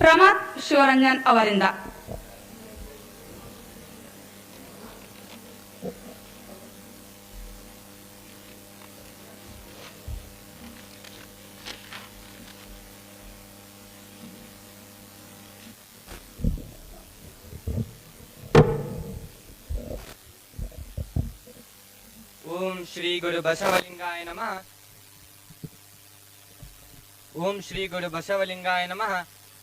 ಪ್ರಮಾತ್ ಶಿವರಂಜನ್ ಅವರಿಂದ ಓಂ ಶ್ರೀ ಗುರು ಬಸವಲಿಂಗಾಯ ನಮಃ ಓಂ ಶ್ರೀ ಗುರು ಬಸವಲಿಂಗಾಯ ನಮಃ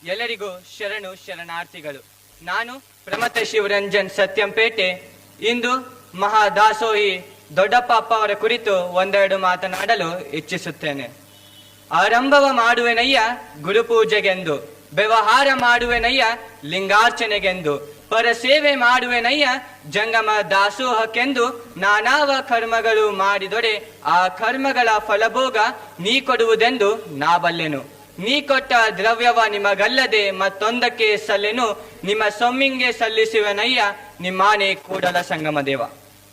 ಎಲ್ಲರಿಗೂ ಶರಣು ಶರಣಾರ್ಥಿಗಳು. ನಾನು ಪ್ರಮಥ ಶಿವರಂಜನ್ ಸತ್ಯಂಪೇಟೆ. ಇಂದು ಮಹಾದಾಸೋಹಿ ದೊಡ್ಡಪ್ಪ ಅಪ್ಪ ಅವರ ಕುರಿತು ಒಂದೆರಡು ಮಾತನಾಡಲು ಇಚ್ಛಿಸುತ್ತೇನೆ. ಆರಂಭವ ಮಾಡುವೆನಯ್ಯ ಗುರುಪೂಜೆಗೆಂದು, ವ್ಯವಹಾರ ಮಾಡುವೆನಯ್ಯ ಲಿಂಗಾರ್ಚನೆಗೆಂದು ಪರ ಸೇವೆ ಮಾಡುವೆನಯ್ಯ ಜಂಗಮ ದಾಸೋಹಕ್ಕೆಂದು ನಾನಾವ ಕರ್ಮಗಳು ಮಾಡಿದೊಡೆ ಆ ಕರ್ಮಗಳ ಫಲಭೋಗ ನೀ ಕೊಡುವುದೆಂದು ನಾ ಬಲ್ಲೆನು ನೀ ಕೊಟ್ಟ ದ್ರವ್ಯವ ನಿಮಗಲ್ಲದೆ ಮತ್ತೊಂದಕ್ಕೆ ಸಲ್ಲೆನು, ನಿಮ್ಮ ಸೊಮ್ಮಿಂಗೆ ಸಲ್ಲಿಸುವನಯ್ಯ, ನಿಮ್ಮಾನೆ ಕೂಡಲ ಸಂಗಮ ದೇವ.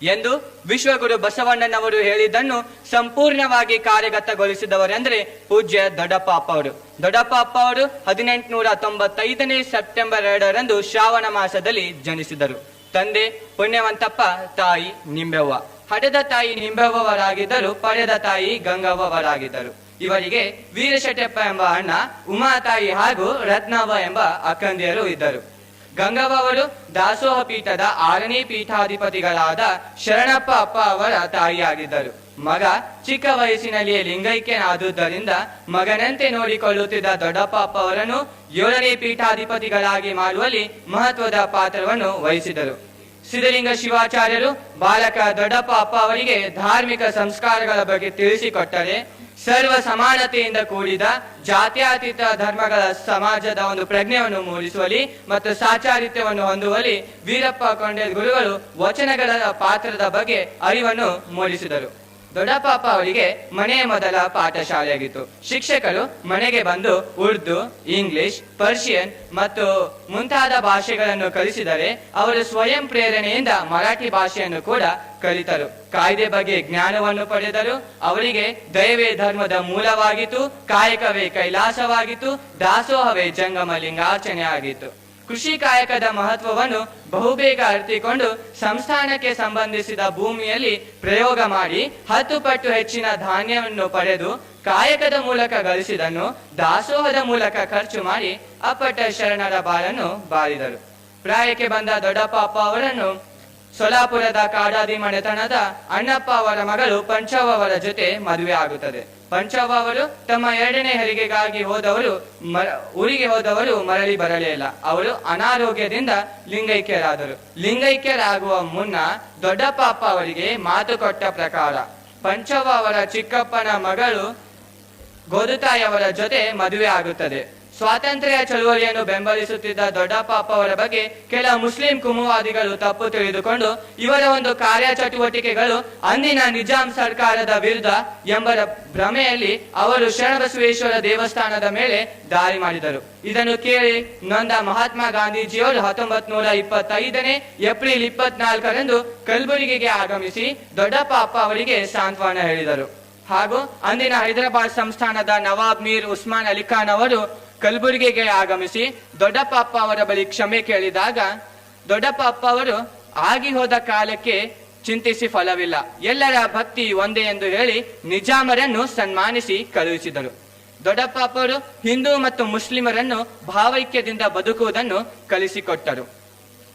ಎಂದು ವಿಶ್ವಗುರು ಬಸವಣ್ಣನವರು ಹೇಳಿದ್ದನ್ನು ಸಂಪೂರ್ಣವಾಗಿ ಕಾರ್ಯಗತಗೊಳಿಸಿದವರೆಂದರೆ ಪೂಜ್ಯ ದೊಡ್ಡಪ್ಪ ಅಪ್ಪ ಅವರು ದೊಡ್ಡಪ್ಪ ಅಪ್ಪ ಅವರು ಹದಿನೆಂಟುನೂರ ತೊಂಬತ್ತೈದನೇ ಸೆಪ್ಟೆಂಬರ್ ಎರಡರಂದು ಶ್ರಾವಣ ಮಾಸದಲ್ಲಿ ಜನಿಸಿದರು. ತಂದೆ ಪುಣ್ಯವಂತಪ್ಪ, ತಾಯಿ ನಿಂಬೆವ್ವ. ಹಡೆದ ತಾಯಿ ನಿಂಬೆವ್ವವರಾಗಿದ್ದರು, ಪಡೆದ ತಾಯಿ ಗಂಗವ್ವವರಾಗಿದ್ದರು. ಇವರಿಗೆ ವೀರಶೆಟ್ಟಪ್ಪ ಎಂಬ ಅಣ್ಣ, ಉಮಾತಾಯಿ ಹಾಗೂ ರತ್ನವ್ವ ಎಂಬ ಅಕ್ಕಂದಿಯರು ಇದ್ದರು. ಗಂಗವ್ವ ಅವರು ದಾಸೋಹ ಪೀಠದ ಆರನೇ ಪೀಠಾಧಿಪತಿಗಳಾದ ಶರಣಪ್ಪ ಅಪ್ಪ ಅವರ ತಾಯಿಯಾಗಿದ್ದರು. ಮಗ ಚಿಕ್ಕ ವಯಸ್ಸಿನಲ್ಲಿಯೇ ಲಿಂಗೈಕ್ಯನಾದುದರಿಂದ ಮಗನಂತೆ ನೋಡಿಕೊಳ್ಳುತ್ತಿದ್ದ ದೊಡ್ಡಪ್ಪ ಅಪ್ಪ ಅವರನ್ನು ಏಳನೇ ಪೀಠಾಧಿಪತಿಗಳಾಗಿ ಮಾಡುವಲ್ಲಿ ಮಹತ್ವದ ಪಾತ್ರವನ್ನು ವಹಿಸಿದರು. ಸಿದ್ಧಲಿಂಗ ಶಿವಾಚಾರ್ಯರು ಬಾಲಕ ದೊಡ್ಡಪ್ಪ ಅಪ್ಪ ಅವರಿಗೆ ಧಾರ್ಮಿಕ ಸಂಸ್ಕಾರಗಳ ಬಗ್ಗೆ ತಿಳಿಸಿಕೊಟ್ಟರೆ ಸರ್ವ ಸಮಾನತೆಯಿಂದ ಕೂಡಿದ ಜಾತ್ಯತೀತ ಧರ್ಮಗಳ ಸಮಾಜದ ಒಂದು ಪ್ರಜ್ಞೆಯನ್ನು ಮೂಡಿಸುವಲ್ಲಿ ಮತ್ತು ಸಾಚಾರಿತ್ಯವನ್ನು ಹೊಂದುವಲ್ಲಿ ವೀರಪ್ಪ ಕೊಂಡೇಲ್ ಗುರುಗಳು ವಚನಗಳ ಪಾತ್ರದ ಬಗ್ಗೆ ಅರಿವನ್ನು ಮೂಡಿಸಿದರು. ದೊಡ್ಡಪಾಪ ಅವರಿಗೆ ಮನೆಯ ಮೊದಲ ಪಾಠಶಾಲೆಯಾಗಿತ್ತು. ಶಿಕ್ಷಕರು ಮನೆಗೆ ಬಂದು ಉರ್ದು, ಇಂಗ್ಲಿಷ್, ಪರ್ಷಿಯನ್ ಮತ್ತು ಮುಂತಾದ ಭಾಷೆಗಳನ್ನು ಕಲಿಸಿದರೆ ಅವರು ಸ್ವಯಂ ಪ್ರೇರಣೆಯಿಂದ ಮರಾಠಿ ಭಾಷೆಯನ್ನು ಕೂಡ ಕಲಿತರು. ಕಾಯ್ದೆ ಬಗ್ಗೆ ಜ್ಞಾನವನ್ನು ಪಡೆದರು. ಅವರಿಗೆ ದೈವೇ ಧರ್ಮದ ಮೂಲವಾಗಿತ್ತು, ಕಾಯಕವೇ ಕೈಲಾಸವಾಗಿತ್ತು, ದಾಸೋಹವೇ ಜಂಗಮ ಲಿಂಗಾರ್ಚನೆ ಆಗಿತ್ತು ಕೃಷಿ ಕಾಯಕದ ಮಹತ್ವವನ್ನು ಬಹುಬೇಗ ಅರಿತುಕೊಂಡು ಸಂಸ್ಥಾನಕ್ಕೆ ಸಂಬಂಧಿಸಿದ ಭೂಮಿಯಲ್ಲಿ ಪ್ರಯೋಗ ಮಾಡಿ ಹತ್ತು ಪಟ್ಟು ಹೆಚ್ಚಿನ ಧಾನ್ಯವನ್ನು ಪಡೆದು ಕಾಯಕದ ಮೂಲಕ ಗಳಿಸಿದನ್ನು ದಾಸೋಹದ ಮೂಲಕ ಖರ್ಚು ಮಾಡಿ ಅಪ್ಪಟ್ಟ ಶರಣರ ಬಾಳನ್ನು ಬಾರಿದರು. ಪ್ರಾಯಕ್ಕೆ ಬಂದ ದೊಡ್ಡಪ್ಪ ಅಪ್ಪ ಅವರನ್ನು ಸೊಲಾಪುರದ ಕಾಡಾದಿ ಮನೆತನದ ಅಣ್ಣಪ್ಪ ಅವರ ಮಗಳು ಪಂಚವ್ವ ಅವರ ಜೊತೆ ಮದುವೆ ಆಗುತ್ತದೆ. ಪಂಚವ್ವ ಅವರು ತಮ್ಮ ಎರಡನೇ ಹೆರಿಗೆಗಾಗಿ ಹೋದವರು ಊರಿಗೆ ಹೋದವರು ಮರಳಿ ಬರಲೇ ಇಲ್ಲ. ಅವರು ಅನಾರೋಗ್ಯದಿಂದ ಲಿಂಗೈಕ್ಯರಾದರು. ಲಿಂಗೈಕ್ಯರಾಗುವ ಮುನ್ನ ದೊಡ್ಡಪ್ಪ ಅಪ್ಪ ಅವರಿಗೆ ಮಾತು ಕೊಟ್ಟ ಪ್ರಕಾರ, ಪಂಚವ್ವ ಅವರ ಚಿಕ್ಕಪ್ಪನ ಮಗಳು ಗೋದುತಾಯಿ ಅವರ ಜೊತೆ ಮದುವೆ ಆಗುತ್ತದೆ. ಸ್ವಾತಂತ್ರ್ಯ ಚಳುವಳಿಯನ್ನು ಬೆಂಬಲಿಸುತ್ತಿದ್ದ ದೊಡ್ಡಪ್ಪ ಅಪ್ಪ ಅವರ ಬಗ್ಗೆ ಕೆಲ ಮುಸ್ಲಿಂ ಕುಮುವಾದಿಗಳು ತಪ್ಪು ತಿಳಿದುಕೊಂಡು, ಇವರ ಒಂದು ಕಾರ್ಯಚಟುವಟಿಕೆಗಳು ಅಂದಿನ ನಿಜಾಂ ಸರ್ಕಾರದ ವಿರುದ್ಧ ಎಂಬ ಭ್ರಮೆಯಲ್ಲಿ ಅವರು ಶರಣಬಸವೇಶ್ವರ ದೇವಸ್ಥಾನದ ಮೇಲೆ ದಾಳಿ ಮಾಡಿದರು. ಇದನ್ನು ಕೇಳಿ ನೊಂದ ಮಹಾತ್ಮ ಗಾಂಧೀಜಿಯವರು ಹತ್ತೊಂಬತ್ ನೂರ ಇಪ್ಪತ್ತೈದನೇ ಏಪ್ರಿಲ್ ಇಪ್ಪತ್ನಾಲ್ಕರಂದು ಕಲಬುರಗಿಗೆ ಆಗಮಿಸಿ ದೊಡ್ಡಪ್ಪ ಅಪ್ಪ ಅವರಿಗೆ ಸಾಂತ್ವನ ಹೇಳಿದರು. ಹಾಗೂ ಅಂದಿನ ಹೈದರಾಬಾದ್ ಸಂಸ್ಥಾನದ ನವಾಬ್ ಮೀರ್ ಉಸ್ಮಾನ್ ಅಲಿ ಖಾನ್ ಅವರು ಕಲಬುರಗಿಗೆ ಆಗಮಿಸಿ ದೊಡ್ಡಪ್ಪ ಅಪ್ಪ ಅವರ ಬಳಿ ಕ್ಷಮೆ ಕೇಳಿದಾಗ, ದೊಡ್ಡಪ್ಪ ಅಪ್ಪ ಅವರು ಆಗಿ ಹೋದ ಕಾಲಕ್ಕೆ ಚಿಂತಿಸಿ ಫಲವಿಲ್ಲ. ಎಲ್ಲರ ಭಕ್ತಿ ಒಂದೇ ಎಂದು ಹೇಳಿ ನಿಜಾಮರನ್ನು ಸನ್ಮಾನಿಸಿ ಕಳುಹಿಸಿದರು. ದೊಡ್ಡಪ್ಪ ಅವರು ಹಿಂದೂ ಮತ್ತು ಮುಸ್ಲಿಮರನ್ನು ಭಾವೈಕ್ಯದಿಂದ ಬದುಕುವುದನ್ನು ಕಲಿಸಿಕೊಟ್ಟರು.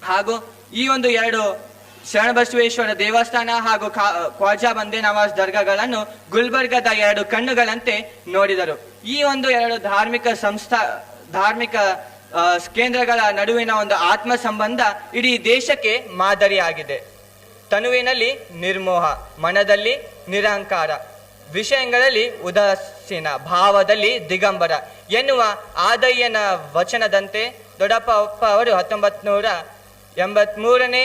ಹಾಗೂ ಈ ಒಂದು ಎರಡು ಶರಣಬಸವೇಶ್ವರ ದೇವಸ್ಥಾನ ಹಾಗೂ ಖ್ವಾಜಾ ಬಂದೇ ನವಾಜ್ ದರ್ಗಾಗಳನ್ನು ಗುಲ್ಬರ್ಗದ ಎರಡು ಕಣ್ಣುಗಳಂತೆ ನೋಡಿದರು. ಈ ಒಂದು ಎರಡು ಧಾರ್ಮಿಕ ಸಂಸ್ಥಾ, ಧಾರ್ಮಿಕ ಕೇಂದ್ರಗಳ ನಡುವಿನ ಒಂದು ಆತ್ಮ ಸಂಬಂಧ ಇಡೀ ದೇಶಕ್ಕೆ ಮಾದರಿಯಾಗಿದೆ. ತನುವಿನಲ್ಲಿ ನಿರ್ಮೋಹ, ಮನದಲ್ಲಿ ನಿರಹಂಕಾರ, ವಿಷಯಗಳಲ್ಲಿ ಉದಾಸೀನ, ಭಾವದಲ್ಲಿ ದಿಗಂಬರ ಎನ್ನುವ ಆದಯ್ಯನ ವಚನದಂತೆ ದೊಡ್ಡಪ್ಪ ಅಪ್ಪ ಅವರು ಹತ್ತೊಂಬತ್ ನೂರ ಎಂಬತ್ಮೂರನೇ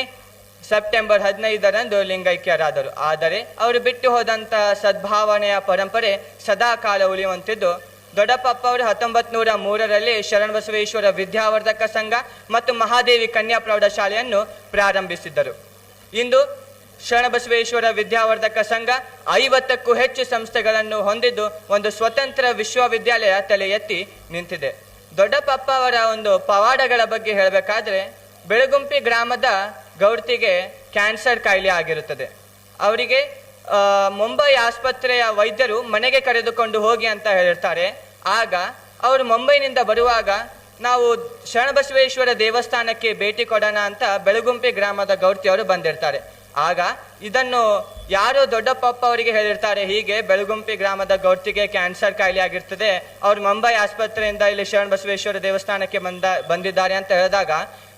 ಸೆಪ್ಟೆಂಬರ್ ಹದಿನೈದರಂದು ಲಿಂಗೈಕ್ಯರಾದರು. ಆದರೆ ಅವರು ಬಿಟ್ಟು ಹೋದಂಥ ಸದ್ಭಾವನೆಯ ಪರಂಪರೆ ಸದಾ ಕಾಲ ಉಳಿಯುವಂತಿದ್ದು ದೊಡ್ಡಪ್ಪ ಅವರು ಹತ್ತೊಂಬತ್ ನೂರ ಮೂರರಲ್ಲಿ ಶರಣಬಸವೇಶ್ವರ ವಿದ್ಯಾವರ್ಧಕ ಸಂಘ ಮತ್ತು ಮಹಾದೇವಿ ಕನ್ಯಾ ಪ್ರೌಢಶಾಲೆಯನ್ನು ಪ್ರಾರಂಭಿಸಿದ್ದರು. ಇಂದು ಶರಣಬಸವೇಶ್ವರ ವಿದ್ಯಾವರ್ಧಕ ಸಂಘ ಐವತ್ತಕ್ಕೂ ಹೆಚ್ಚು ಸಂಸ್ಥೆಗಳನ್ನು ಹೊಂದಿದ್ದು ಒಂದು ಸ್ವತಂತ್ರ ವಿಶ್ವವಿದ್ಯಾಲಯ ತಲೆ ಎತ್ತಿ ನಿಂತಿದೆ. ದೊಡ್ಡಪ್ಪ ಅವರ ಒಂದು ಪವಾಡಗಳ ಬಗ್ಗೆ ಹೇಳಬೇಕಾದ್ರೆ, ಬೆಳಗುಂಪಿ ಗ್ರಾಮದ ಗೌರ್ತಿಗೆ ಕ್ಯಾನ್ಸರ್ ಕಾಯಿಲೆ ಆಗಿರುತ್ತದೆ. ಅವರಿಗೆ ಮುಂಬೈ ಆಸ್ಪತ್ರೆಯ ವೈದ್ಯರು ಮನೆಗೆ ಕರೆದುಕೊಂಡು ಹೋಗಿ ಅಂತ ಹೇಳಿರ್ತಾರೆ ಆಗ ಅವರು ಮುಂಬೈನಿಂದ ಬರುವಾಗ ನಾವು ಶರಣಬಸವೇಶ್ವರ ದೇವಸ್ಥಾನಕ್ಕೆ ಭೇಟಿ ಕೊಡೋಣ ಅಂತ ಬೆಳಗುಂಪಿ ಗ್ರಾಮದ ಗೌರ್ತಿಯವರು ಬಂದಿರ್ತಾರೆ. ಆಗ ಇದನ್ನು ಯಾರೋ ದೊಡ್ಡಪ್ಪ ಅವರಿಗೆ ಹೇಳಿರ್ತಾರೆ, ಹೀಗೆ ಬೆಳಗುಂಪಿ ಗ್ರಾಮದ ಗೌರ್ತಿಗೆ ಕ್ಯಾನ್ಸರ್ ಕಾಯಿಲೆ ಆಗಿರ್ತದೆ, ಅವ್ರು ಮುಂಬೈ ಆಸ್ಪತ್ರೆಯಿಂದ ಇಲ್ಲಿ ಶರಣ ಬಸವೇಶ್ವರ ದೇವಸ್ಥಾನಕ್ಕೆ ಬಂದ, ಬಂದಿದ್ದಾರೆ ಅಂತ ಹೇಳಿದಾಗ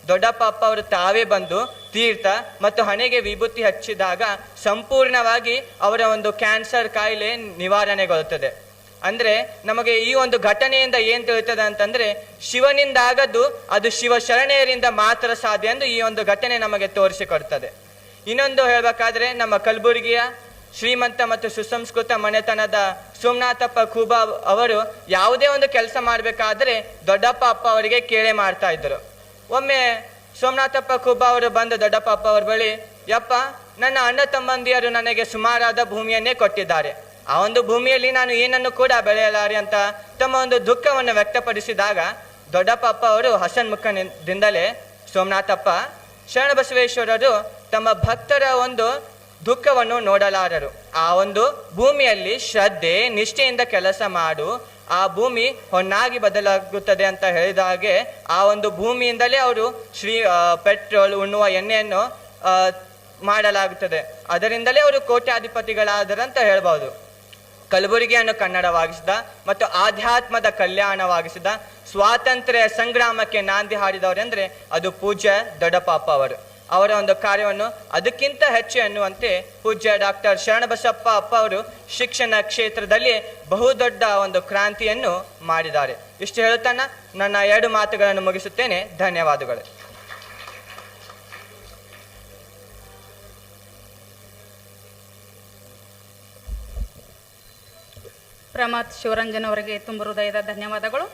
ದೊಡ್ಡಪ್ಪ ಅಪ್ಪ ಅವರು ತಾವೇ ಬಂದು ತೀರ್ಥ ಮತ್ತು ಹಣೆಗೆ ವಿಭೂತಿ ಹಚ್ಚಿದಾಗ ಸಂಪೂರ್ಣವಾಗಿ ಅವರ ಒಂದು ಕ್ಯಾನ್ಸರ್ ಕಾಯಿಲೆ ನಿವಾರಣೆಗೊಳ್ಳುತ್ತದೆ. ಅಂದ್ರೆ ನಮಗೆ ಈ ಒಂದು ಘಟನೆಯಿಂದ ಏನ್ ತಿಳಿತದೆ ಅಂತಂದ್ರೆ ಶಿವನಿಂದ ಆಗದ್ದು ಅದು ಶಿವ ಶರಣೆಯರಿಂದ ಮಾತ್ರ ಸಾಧ್ಯ ಎಂದು ಈ ಒಂದು ಘಟನೆ ನಮಗೆ ತೋರಿಸಿಕೊಡ್ತದೆ. ಇನ್ನೊಂದು ಹೇಳ್ಬೇಕಾದ್ರೆ ನಮ್ಮ ಕಲಬುರಗಿಯ ಶ್ರೀಮಂತ ಮತ್ತು ಸುಸಂಸ್ಕೃತ ಮನೆತನದ ಸೋಮನಾಥಪ್ಪ ಖೂಬಾ ಅವರು ಯಾವುದೇ ಒಂದು ಕೆಲಸ ಮಾಡಬೇಕಾದ್ರೆ ದೊಡ್ಡಪ್ಪ ಅಪ್ಪ ಅವರಿಗೆ ಕೇಳೆ ಮಾಡ್ತಾ ಇದ್ರು ಒಮ್ಮೆ ಸೋಮನಾಥಪ್ಪ ಖುಬ್ಬ ಅವರು ಬಂದು ದೊಡ್ಡಪ್ಪ ಅವ್ರ ಬಳಿ, ಯಪ್ಪ, ನನ್ನ ಅಣ್ಣ ತಮ್ಮಂದಿಯರು ನನಗೆ ಸುಮಾರಾದ ಭೂಮಿಯನ್ನೇ ಕೊಟ್ಟಿದ್ದಾರೆ. ಆ ಒಂದು ಭೂಮಿಯಲ್ಲಿ ನಾನು ಏನನ್ನು ಕೂಡ ಬೆಳೆಯಲಾರೆ ಅಂತ ತಮ್ಮ ಒಂದು ದುಃಖವನ್ನು ವ್ಯಕ್ತಪಡಿಸಿದಾಗ ದೊಡ್ಡಪ್ಪ ಅವರು ಅವರು ಹಸನ್ಮುಖದಿಂದಲೇ ಸೋಮನಾಥಪ್ಪ ಶರಣಬಸವೇಶ್ವರರು ತಮ್ಮ ಭಕ್ತರ ಒಂದು ದುಃಖವನ್ನು ನೋಡಲಾರರು. ಆ ಒಂದು ಭೂಮಿಯಲ್ಲಿ ಶ್ರದ್ಧೆ, ನಿಷ್ಠೆಯಿಂದ ಕೆಲಸ ಮಾಡು. ಆ ಭೂಮಿ ಹೊನ್ನಾಗಿ ಬದಲಾಗುತ್ತದೆ ಅಂತ ಹೇಳಿದ ಹಾಗೆ ಆ ಒಂದು ಭೂಮಿಯಿಂದಲೇ ಅವರು ಶ್ರೀ ಪೆಟ್ರೋಲ್ ಉಣ್ಣುವ ಎಣ್ಣೆಯನ್ನು ಮಾಡಲಾಗುತ್ತದೆ. ಅದರಿಂದಲೇ ಅವರು ಕೋಟ್ಯಾಧಿಪತಿಗಳಾದರಂತ ಹೇಳ್ಬೋದು. ಕಲಬುರಗಿಯನ್ನು ಕನ್ನಡವಾಗಿಸಿದ ಮತ್ತು ಆಧ್ಯಾತ್ಮದ ಕಲ್ಯಾಣವಾಗಿಸಿದ ಸ್ವಾತಂತ್ರ್ಯ ಸಂಗ್ರಾಮಕ್ಕೆ ನಾಂದಿ ಹಾಡಿದವರೆಂದರೆ ಅದು ಪೂಜ್ಯ ದೊಡ್ಡಪಾಪ ಅವರು. ಅವರ ಒಂದು ಕಾರ್ಯವನ್ನು ಅದಕ್ಕಿಂತ ಹೆಚ್ಚು ಎನ್ನುವಂತೆ ಪೂಜ್ಯ ಡಾಕ್ಟರ್ ಶರಣಬಸಪ್ಪ ಅಪ್ಪ ಅವರು ಶಿಕ್ಷಣ ಕ್ಷೇತ್ರದಲ್ಲಿ ಬಹುದೊಡ್ಡ ಒಂದು ಕ್ರಾಂತಿಯನ್ನು ಮಾಡಿದ್ದಾರೆ. ಇಷ್ಟು ಹೇಳುತ್ತಾನ ನನ್ನ ಎರಡು ಮಾತುಗಳನ್ನು ಮುಗಿಸುತ್ತೇನೆ. ಧನ್ಯವಾದಗಳು. ಪ್ರಮಾತ್ ಶಿವರಂಜನ್ ಅವರಿಗೆ ತುಂಬ ಹೃದಯದ ಧನ್ಯವಾದಗಳು.